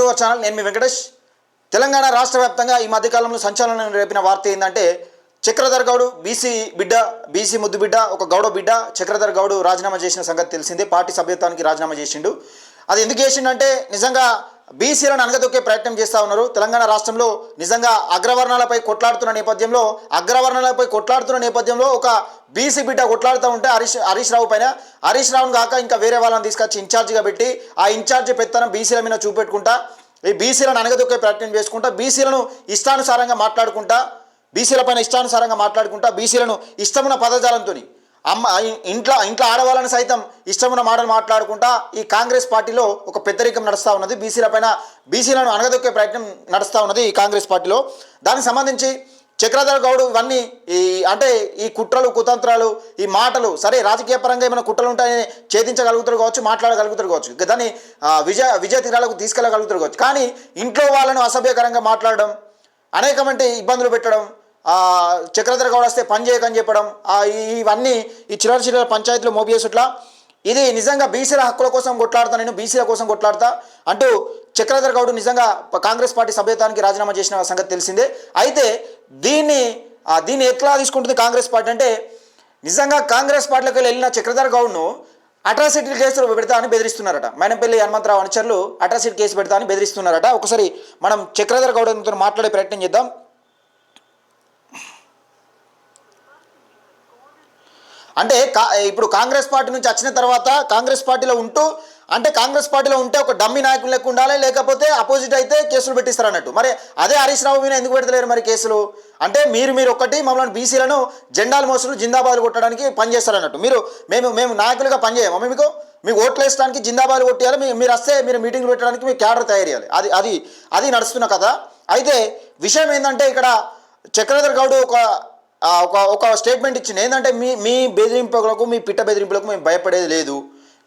To our channel. నేను మీ వెంకటేష్. తెలంగాణ రాష్ట్ర వ్యాప్తంగా ఈ మధ్యకాలంలో సంచలనం రేపిన వార్త ఏంటంటే చక్రధర్ గౌడ్ బీసీ బిడ్డ బీసీ ముద్దు బిడ్డ ఒక గౌడ బిడ్డ చక్రధర్ గౌడ్ రాజీనామా చేసిన సంగతి తెలిసిందే. పార్టీ సభ్యత్వానికి రాజీనామా చేసిండు. అది ఎందుకు చేసిండంటే నిజంగా బీసీలను అనగదొక్కే ప్రయత్నం చేస్తూ ఉన్నారు. తెలంగాణ రాష్ట్రంలో నిజంగా అగ్రవర్ణాలపై కొట్లాడుతున్న నేపథ్యంలో అగ్రవర్ణాలపై కొట్లాడుతున్న నేపథ్యంలో ఒక బీసీ బిడ్డ కొట్లాడుతూ ఉంటే హరీష్ హరీష్ రావు పైన. హరీష్ రావును కాక ఇంకా వేరే వాళ్ళని తీసుకొచ్చి ఇన్ఛార్జిగా పెట్టి ఆ ఇన్ఛార్జి పెత్తనం బీసీల మీద చూపెట్టుకుంటా ఈ బీసీలను అనగదొక్కే ప్రయత్నం చేసుకుంటా బీసీలను ఇష్టానుసారంగా మాట్లాడుకుంటా బీసీల పైన ఇష్టానుసారంగా మాట్లాడుకుంటా బీసీలను ఇష్టమున్న పదజాలంతో అమ్మ ఇంట్లో ఇంట్లో ఆడవాళ్ళని సైతం ఇష్టమున్న మాటలు మాట్లాడుకుంటా ఈ కాంగ్రెస్ పార్టీలో ఒక పెద్దరికం నడుస్తూ ఉన్నది. బీసీల పైన బీసీలను అనగదొక్కే ప్రయత్నం నడుస్తూ ఉన్నది ఈ కాంగ్రెస్ పార్టీలో. దానికి సంబంధించి చక్రధర గౌడ్ ఇవన్నీ ఈ అంటే ఈ కుట్రలు కుతంత్రాలు ఈ మాటలు సరే రాజకీయ పరంగా ఏమైనా కుట్రలు ఉంటాయని ఛేదించగలుగుతారు కావచ్చు మాట్లాడగలుగుతారు కావచ్చు దాన్ని విజయ విజయ తీరాలకు తీసుకెళ్ళగలుగుతారు కావచ్చు. కానీ ఇంట్లో వాళ్ళను అసభ్యకరంగా మాట్లాడడం అనేకమంటే ఇబ్బందులు పెట్టడం చక్రధర్ గౌడ్ వస్తే పని చేయకని చెప్పడం ఇవన్నీ ఈ చిల్లర చిల్లర పంచాయతీలు మోబియేసుట్లా ఇది నిజంగా బీసీల హక్కుల కోసం కొట్లాడతా నేను బీసీల కోసం కొట్లాడతా అంటూ చక్రధర్ గౌడ్ నిజంగా కాంగ్రెస్ పార్టీ సభ్యత్వానికి రాజీనామా చేసిన సంగతి తెలిసిందే. అయితే దీన్ని దీన్ని ఎట్లా తీసుకుంటుంది కాంగ్రెస్ పార్టీ అంటే నిజంగా కాంగ్రెస్ పార్టీలోకి వెళ్ళిన చక్రధర్ గౌడ్ను అట్రాసిటీ కేసులు పెడతా అని బెదిరిస్తున్నారట. మైనంపల్లి హనుమంతరావు అనుచరులు అట్రాసిటీ కేసు పెడతా అని బెదిరిస్తున్నారట. ఒకసారి మనం చక్రధర్ గౌడ్తో మాట్లాడే ప్రయత్నం చేద్దాం. అంటే కా ఇప్పుడు కాంగ్రెస్ పార్టీ నుంచి వచ్చిన తర్వాత కాంగ్రెస్ పార్టీలో ఉంటూ అంటే కాంగ్రెస్ పార్టీలో ఉంటే ఒక డమ్మి నాయకులు లెక్క ఉండాలి లేకపోతే అపోజిట్ అయితే కేసులు పెట్టిస్తారు అన్నట్టు మరి అదే హరీష్ రావు మీద ఎందుకు పెడతలేరు మరి కేసులు? అంటే మీరు మీరు ఒక్కటి మమ్మల్ని బీసీలను జెండాలు మోసులు జిందాబాద్ కొట్టడానికి పనిచేస్తారు అన్నట్టు మీరు మేము మేము నాయకులుగా పనిచేయము మీకు మీకు ఓట్లు వేసడానికి జిందాబాద్ కొట్టేయాలి మీ- మీరు వస్తే మీరు మీటింగ్లు పెట్టడానికి మీ క్యాడర్ తయారు చేయాలి అది అది అది నడుస్తున్న కథ. అయితే విషయం ఏంటంటే ఇక్కడ చక్రధర్ గౌడ్ ఒక ఒక ఒక స్టేట్మెంట్ ఇచ్చింది. ఏంటంటే మీ మీ బెదిరింపులకు మీ పిట్ట బెదిరింపులకు మేము భయపడేది లేదు.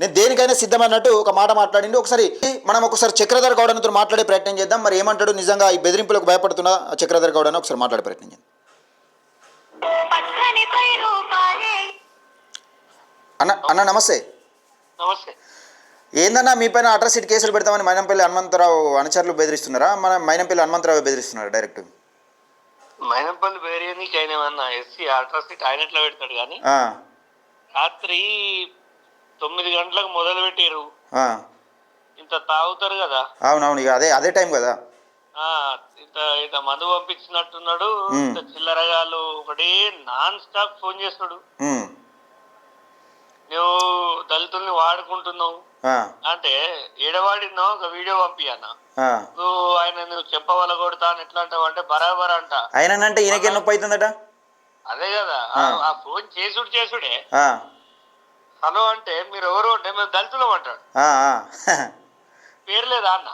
నేను దేనికైనా సిద్ధమన్నట్టు ఒక మాట మాట్లాడింది ఒకసారి మనం ఒకసారి చక్రధర్ గౌడ్ అన్నతో మాట్లాడే ప్రయత్నం చేద్దాం. మరి ఏమంటాడు? నిజంగా ఈ బెదిరింపులకు భయపడుతున్న చక్రధర్ గౌడ్ అని ఒకసారి మాట్లాడే ప్రయత్నం చేద్దాం. అన్న అన్న నమస్తే. నమస్తే. ఏందన్నా మీ పైన అట్రాసిటీ కేసులు పెడతామని మైనంపల్లి హనుమంతరావు అనుచరులు బెదిరిస్తున్నారా? మన మైనంపల్లి హనుమంతరావు బెదిరిస్తున్నారు డైరెక్ట్? మైనంపల్లి బిర్యానీకి ఆయన ఏమన్నా ఎస్సీ అల్ట్రాసిట్ ఆయన ఎట్లా పెడతాడు కానీ రాత్రి తొమ్మిది గంటలకు మొదలు పెట్టారు. ఇంత తాగుతారు కదా. అవునవును ఇక అదే అదే టైం కదా. ఆ ఇంత ఇంత మందు పంపించినట్టున్నాడు. ఇంత చిల్లరగాళ్ళు ఒకటే నాన్ స్టాప్ ఫోన్ చేస్తాడు. నువ్వు దళితుల్ని వాడుకుంటున్నావు? అంటే ఏడవాడినావు ఒక వీడియో పంపి అన్న ఆ. నువ్వు ఆయన నువ్వు చెప్పవల కొడతా అని ఎట్లా అంటావు అంటే బరాబర్ అంట. ఆయనంటే ఈయనకే నొప్పి అవుతుందట అదే కదా. ఆ. ఫోన్ చేసుడు చేసుడే. హలో అంటే మీరు ఎవరు అంటే మేము దళితులం అంటాడు. పేరు లేదా అన్న?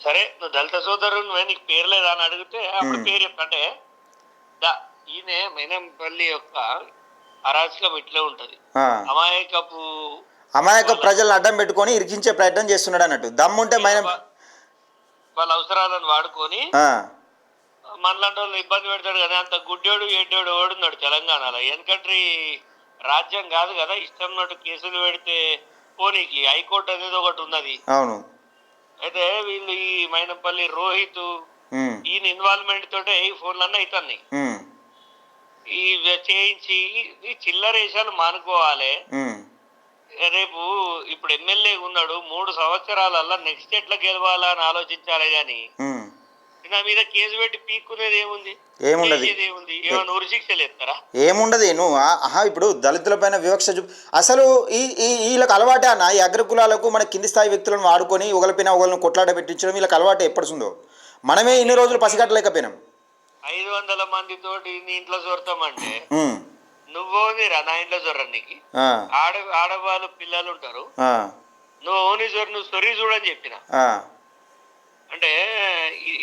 సరే నువ్వు దళిత సోదరు నువ్వే నీకు పేరు లేదా అని అడిగితే అప్పుడు. పేరు చెప్తాంటే దా- ఈయన మైనంపల్లి యొక్క అరాచకం ఇట్లే ఉంటది. అమాయకపు అమాయక ప్రజలను అడ్డం పెట్టుకొని ఇరికించే ప్రయత్నం చేస్తున్నాడు అన్నట్టు. దమ్ముంటే మైన వాళ్ళ అవసరాలను వాడుకొని మనలాంటి వాళ్ళు ఇబ్బంది పెడతాడు కానీ అంత గుడ్డోడు ఎడ్డోడు ఓడున్నాడు తెలంగాణలో. ఎందుకంటే రాజ్యం కాదు కదా ఇష్టం ఉన్నట్టు కేసులు పెడితే పోనీకి హైకోర్టు అనేది ఒకటి ఉన్నది. అవును. అయితే వీళ్ళు ఈ మైనంపల్లి రోహిత్ ఈయన ఇన్వాల్వ్మెంట్ తోటే ఈ ఫోన్లన్నీ అవుతున్నాయి చేయించి ఈ చిల్లర వేషాలు మానుకోవాలి. రేపు ఇప్పుడు ఎమ్మెల్యే ఉన్నాడు మూడు సంవత్సరాలల్లా నెక్స్ట్ ఎట్లా గెలవాలా అని ఆలోచించాలి గాని. నా మీద కేసు పెట్టి పీక్కునేది ఏముంది? ఏముండదు. ఏమైనా ఉరి శిక్షలు ఎత్తారా ఏముండదు నువ్వు? ఆహా ఇప్పుడు దళితుల పైన వివక్ష చూ అసలు ఈ ఈ వీళ్ళకి అలవాటే అన్న? ఈ అగ్రకులాలకు మన కింది స్థాయి వ్యక్తులను వాడుకొని ఒకరిపైన ఒకరిని కొట్లాట పెట్టించడం వీళ్ళకి అలవాటే ఎప్పటిసుందో మనమే ఇన్ని రోజులు పసిగట్టలేకపోయినాం. ఐదు వందల మంది తోటి నీ ఇంట్లో చొరతామంటే ఉమ్, నువ్వోనిరా నా ఇంట్లో చొర్ర నీకు. ఆడ ఆడవాళ్ళు పిల్లలు ఉంటారు. నువ్వు ఓని చొర నువ్వు సొరి చూడని చెప్పిన. అంటే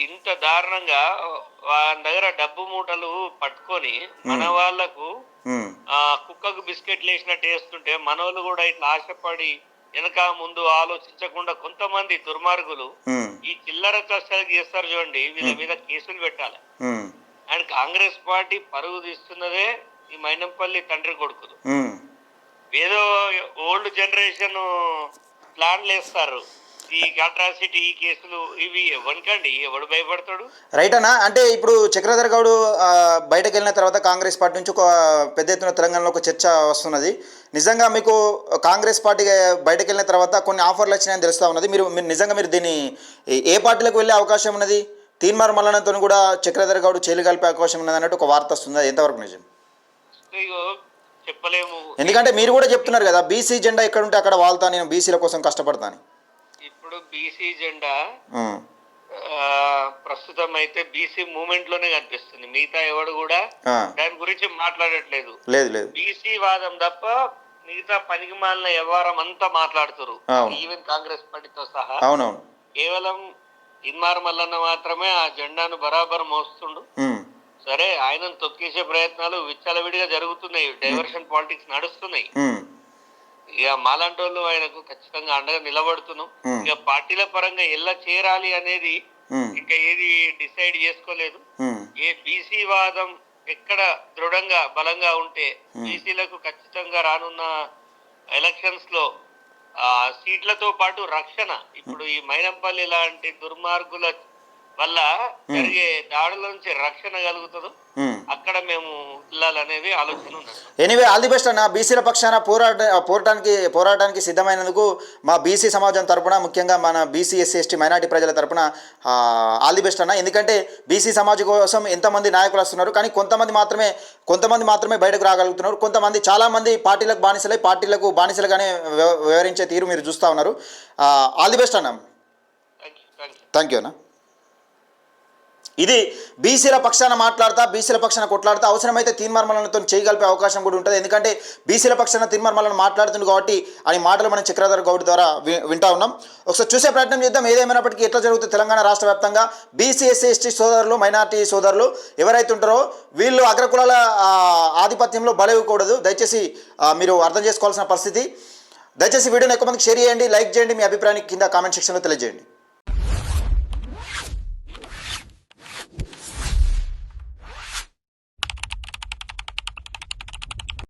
ఇంత దారుణంగా వాళ్ళ దగ్గర డబ్బు మూటలు పట్టుకొని మన వాళ్ళకు కుక్కకు బిస్కెట్లు వేసినట్టు వేస్తుంటే మనోళ్ళు కూడా ఇట్లా ఆశపడి వెనక ముందు ఆలోచించకుండా కొంతమంది దుర్మార్గులు ఈ చిల్లర చర్చలు చేస్తారు చూడండి వీళ్ళ మీద కేసులు పెట్టాలి. అండ్ కాంగ్రెస్ పార్టీ పరుగు తీస్తున్నదే ఈ మైనంపల్లి తండ్రి కొడుకులు. ఏదో ఓల్డ్ జనరేషన్ ప్లాన్లు వేస్తారు. ఈ అట్రాసిటీ ఈ కేసులు ఇవి ఎవరికండి? ఎవడు భయపడతాడు? రైట్ అన్న అంటే ఇప్పుడు చక్రధర్ గౌడ్ బయటకు వెళ్ళిన తర్వాత కాంగ్రెస్ పార్టీ నుంచి ఒక పెద్ద ఎత్తున తెలంగాణలో ఒక చర్చ వస్తున్నది. నిజంగా మీకు కాంగ్రెస్ పార్టీ బయటకు వెళ్ళిన తర్వాత కొన్ని ఆఫర్లు వచ్చినాయని తెలుస్తా ఉన్నది. మీరు మీరు నిజంగా మీరు దీన్ని ఏ- పార్టీలకు వెళ్ళే అవకాశం ఉన్నది? తీన్మార్ మల్లన్నతో కూడా చక్రధర్ గౌడ్ చేలు కలిపే అవకాశం ఉన్నది అన్నట్టు ఒక వార్త వస్తుంది. ఎంతవరకు నిజం? చెప్పలేము. ఎందుకంటే మీరు కూడా చెప్తున్నారు కదా బీసీ జెండా ఎక్కడ ఉంటే అక్కడ వాళ్తా నేను బీసీల కోసం కష్టపడతాను. ఇప్పుడు బీసీ జెండా ప్రస్తుతం అయితే బీసీ మూమెంట్లోనే కనిపిస్తుంది. మిగతా ఎవడు కూడా దాని గురించి మాట్లాడట్లేదు. లేదు లేదు. బీసీ వాదం తప్ప మిగతా పనికి మాలిన వ్యవహారం అంతా మాట్లాడుతారు. ఈవెన్ కాంగ్రెస్ పార్టీతో సహా. అవునవును. కేవలం ఇన్మార్ మల్లన్న మాత్రమే ఆ జెండాను బరాబర్ మోస్తుండు. సరే ఆయనను తొక్కేసే ప్రయత్నాలు విచ్చలవిడిగా జరుగుతున్నాయి. డైవర్షన్ పాలిటిక్స్ నడుస్తున్నాయి. ఇక మాలాంటోళ్ళు ఆయనకు ఖచ్చితంగా అండగా నిలబడుతున్నాం. ఇక పార్టీల పరంగా ఎలా చేరాలి అనేది ఇంకా ఏది డిసైడ్ చేసుకోలేదు. ఏ బీసీ వాదం ఎక్కడ దృఢంగా బలంగా ఉంటే బీసీలకు ఖచ్చితంగా రానున్న ఎలక్షన్స్లో ఆ సీట్లతో పాటు రక్షణ. ఇప్పుడు ఈ మైనంపల్లి లాంటి దుర్మార్గుల వల్ల జరిగే దాడుల నుంచి రక్షణ కలుగుతుందో. అక్కడ మేము వెళ్ళాలనేది ఆలోచన ఎనీవే ఆల్ ది బెస్ట్ అన్న. బీసీల పక్షాన పోరాట పోరాటానికి పోరాటానికి సిద్ధమైనందుకు మా బీసీ సమాజం తరపున ముఖ్యంగా మన బీసీ ఎస్సీ ఎస్టీ మైనార్టీ ప్రజల తరపున ఆల్ ది బెస్ట్ అన్న. ఎందుకంటే బీసీ సమాజం కోసం ఎంతమంది నాయకులు వస్తున్నారు కానీ కొంతమంది మాత్రమే కొంతమంది మాత్రమే బయటకు రాగలుగుతున్నారు. కొంతమంది చాలామంది పార్టీలకు బానిసలై పార్టీలకు బానిసలుగానే వ్యవ- వ్యవహరించే తీరు మీరు చూస్తూ ఉన్నారు. ఆల్ ది బెస్ట్ అన్న. థ్యాంక్ యూ అన్న. ఇది బీసీల పక్షాన మాట్లాడతా బీసీల పక్షాన కొట్లాడతా అవసరమైతే తీర్మార్మలతో చేయగలిపే అవకాశం కూడా ఉంటుంది. ఎందుకంటే బీసీల పక్షాన తీర్మార్మలను మాట్లాడుతుంది కాబట్టి అని మాటలు మనం చక్రధర్ గౌడ్ ద్వారా వింటా ఉన్నాం. ఒకసారి చూసే ప్రయత్నం చేద్దాం. ఏదేమైనప్పటికీ ఎట్లా జరుగుతుంది తెలంగాణ రాష్ట్ర వ్యాప్తంగా? బీసీ ఎస్సీ ఎస్టీ సోదరులు మైనార్టీ సోదరులు ఎవరైతే ఉంటారో వీళ్ళు అగ్రకులాల ఆధిపత్యంలో బలవ్వకూడదు దయచేసి మీరు అర్థం చేసుకోవాల్సిన పరిస్థితి. దయచేసి వీడియోని ఎక్కువ మందికి షేర్ చేయండి లైక్ చేయండి మీ అభిప్రాయాన్ని కింద కామెంట్ సెక్షన్లో తెలియజేయండి.